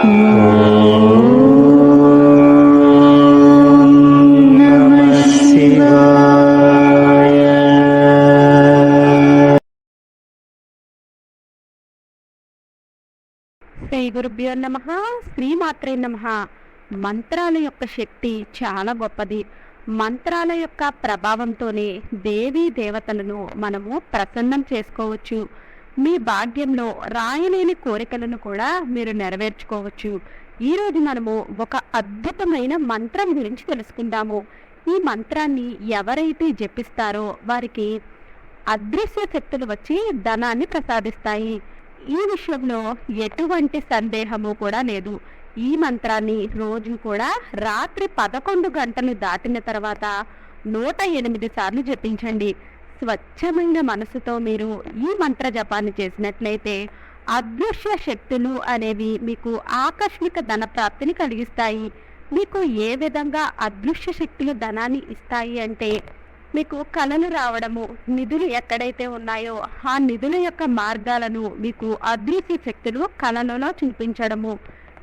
శ్రీ గురుభ్యో నమ శ్రీమాత్రే నమ. మంత్రాల యొక్క శక్తి చాలా గొప్పది. మంత్రాల యొక్క ప్రభావంతోనే దేవీ దేవతలను మనము ప్రసన్నం చేసుకోవచ్చు. మీ భాగ్యంలో రాయలేని కోరికలను కూడా మీరు నెరవేర్చుకోవచ్చు. ఈరోజు మనము ఒక అద్భుతమైన మంత్రం గురించి తెలుసుకుందాము. ఈ మంత్రాన్ని ఎవరైతే జపిస్తారో వారికి అదృశ్య శక్తులు వచ్చి ధనాన్ని ప్రసాదిస్తాయి. ఈ విషయంలో ఎటువంటి సందేహము కూడా లేదు. ఈ మంత్రాన్ని రోజు కూడా రాత్రి పదకొండు గంటలు దాటిన తర్వాత నూట ఎనిమిది సార్లు జపించండి. స్వచ్ఛమైన మనసుతో మీరు ఈ మంత్ర జపాన్ని చేసినట్లయితే అదృశ్య శక్తులు అనేవి మీకు ఆకస్మిక ధన ప్రాప్తిని కలిగిస్తాయి. మీకు ఏ విధంగా అదృశ్య శక్తులు ధనాన్ని ఇస్తాయి అంటే మీకు కళలు రావడము నిధులు ఎక్కడైతే ఉన్నాయో ఆ నిధుల యొక్క మార్గాలను మీకు అదృశ్య శక్తులు కళలలో చూపించడము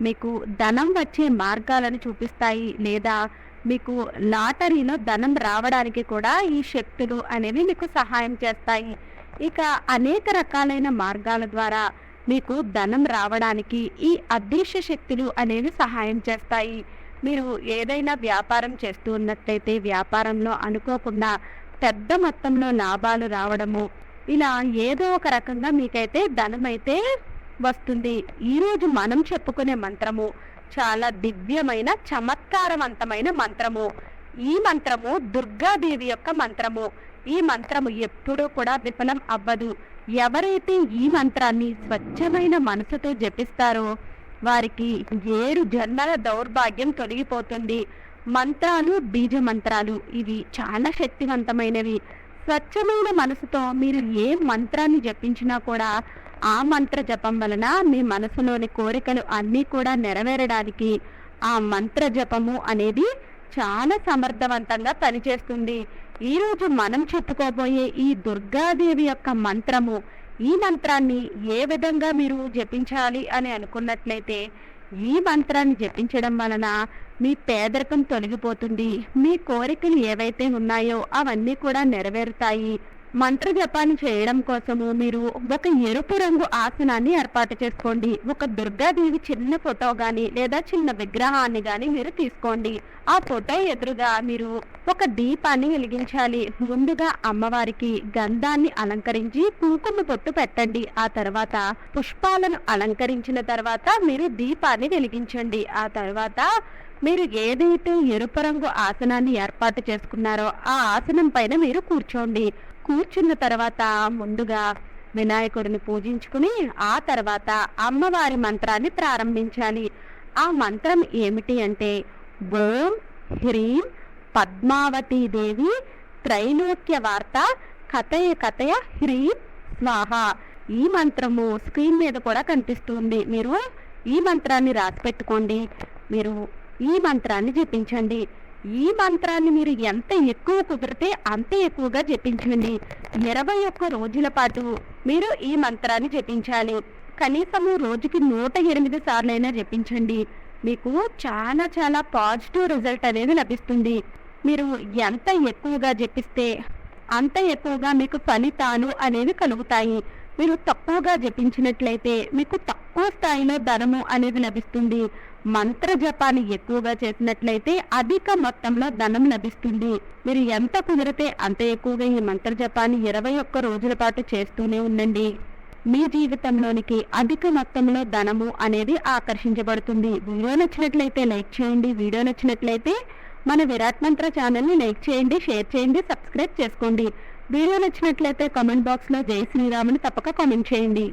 మీకు ధనం వచ్చే మార్గాలను చూపిస్తాయి లేదా మీకు లాటరీలో ధనం రావడానికి కూడా ఈ శక్తులు అనేవి మీకు సహాయం చేస్తాయి. ఇక అనేక రకాలైన మార్గాల ద్వారా మీకు ధనం రావడానికి ఈ అదృశ్య శక్తులు అనేవి సహాయం చేస్తాయి. మీరు ఏదైనా వ్యాపారం చేస్తూ ఉన్నట్లయితే వ్యాపారంలో అనుకోకుండా పెద్ద మొత్తంలో లాభాలు రావడము ఇలా ఏదో ఒక రకంగా మీకైతే ధనమైతే వస్తుంది. ఈరోజు మనం చెప్పుకునే మంత్రము చాలా దివ్యమైన చమత్కారవంతమైన మంత్రము. ఈ మంత్రము దుర్గాదేవి యొక్క మంత్రము. ఈ మంత్రము ఎప్పుడూ కూడా విఫలం అవ్వదు. ఎవరైతే ఈ మంత్రాన్ని స్వచ్ఛమైన మనసుతో జపిస్తారో వారికి ఏడు జన్మల దౌర్భాగ్యం తొలగిపోతుంది. మంత్రాలు బీజ మంత్రాలు ఇవి చాలా శక్తివంతమైనవి. స్వచ్ఛమైన మనసుతో మీరు ఏ మంత్రాన్ని జపించినా కూడా ఆ మంత్ర జపం వలన మీ మనసులోని కోరికలు అన్నీ కూడా నెరవేరడానికి ఆ మంత్ర జపము అనేది చాలా సమర్థవంతంగా పనిచేస్తుంది. ఈరోజు మనం చెప్పుకోబోయే ఈ దుర్గాదేవి యొక్క మంత్రము ఈ మంత్రాన్ని ఏ విధంగా మీరు జపించాలి అని అనుకున్నట్లయితే ఈ మంత్రాన్ని జపించడం వలన మీ పేదరికం తొలగిపోతుంది. మీ కోరికలు ఏవైతే ఉన్నాయో అవన్నీ కూడా నెరవేరుతాయి. మంత్ర జపాన్ని చేయడం కోసము మీరు ఒక ఎరుపు రంగు ఆసనాన్ని ఏర్పాటు చేసుకోండి. ఒక దుర్గాదేవి చిన్న ఫోటో కానీ లేదా చిన్న విగ్రహాన్ని కానీ మీరు తీసుకోండి. ఆ ఫోటో ఎదురుగా మీరు ఒక దీపాన్ని వెలిగించాలి. ముందుగా అమ్మవారికి గంధాన్ని అలంకరించి కుంకుమ పొట్టు పెట్టండి. ఆ తర్వాత పుష్పాలను అలంకరించిన తర్వాత మీరు దీపాన్ని వెలిగించండి. ఆ తర్వాత మీరు ఏదైతే ఎరుపు రంగు ఆసనాన్ని ఏర్పాటు చేసుకున్నారో ఆ ఆసనం పైన మీరు కూర్చోండి. కూర్చున్న తర్వాత ముందుగా వినాయకుడిని పూజించుకుని ఆ తర్వాత అమ్మవారి మంత్రాన్ని ప్రారంభించాలి. ఆ మంత్రం ఏమిటి అంటే ఓం హ్రీం పద్మావతీ దేవి త్రైలోక్య వార్త కథయ కథయ హ్రీం స్వాహ. ఈ మంత్రము స్క్రీన్ మీద కూడా కనిపిస్తుంది. మీరు ఈ మంత్రాన్ని రాసి పెట్టుకోండి. మీరు ఈ మంత్రాన్ని జపించండి. ఈ మంత్రాన్ని మీరు ఎంత ఎక్కువ కుదిరితే అంత ఎక్కువగా జపించండి. ఇరవై ఒక్క రోజుల పాటు మీరు ఈ మంత్రాన్ని జపించాలి. కనీసము రోజుకి నూట ఎనిమిది సార్లైనా జపించండి. మీకు చాలా చాలా పాజిటివ్ రిజల్ట్ అనేది లభిస్తుంది. మీరు ఎంత ఎక్కువగా జపిస్తే అంత ఎక్కువగా మీకు ఫలితాలు అనేవి కలుగుతాయి. మీరు తక్కువగా జపించినట్లయితే మీకు తక్కువ స్థాయిలో ధనము అనేది లభిస్తుంది. మంత్ర జపాన్ని ఎక్కువగా చేసినట్లయితే అధిక మొత్తంలో ధనం లభిస్తుంది. మీరు ఎంత కుదిరితే అంత ఎక్కువగా ఈ మంత్ర జపాన్ని ఇరవై ఒక్క రోజుల పాటు చేస్తూనే ఉండండి. మీ జీవితంలోనికి అధిక మొత్తంలో ధనము అనేది ఆకర్షించబడుతుంది. వీడియో నచ్చినట్లయితే లైక్ చేయండి. వీడియో నచ్చినట్లయితే మన విరాట్ మంత్ర ఛానల్ని లైక్ చేయండి షేర్ చేయండి సబ్స్క్రైబ్ చేసుకోండి. వీడియో నచ్చినట్లయితే కామెంట్ బాక్స్లో జై శ్రీరాముని తప్పక కామెంట్ చేయండి.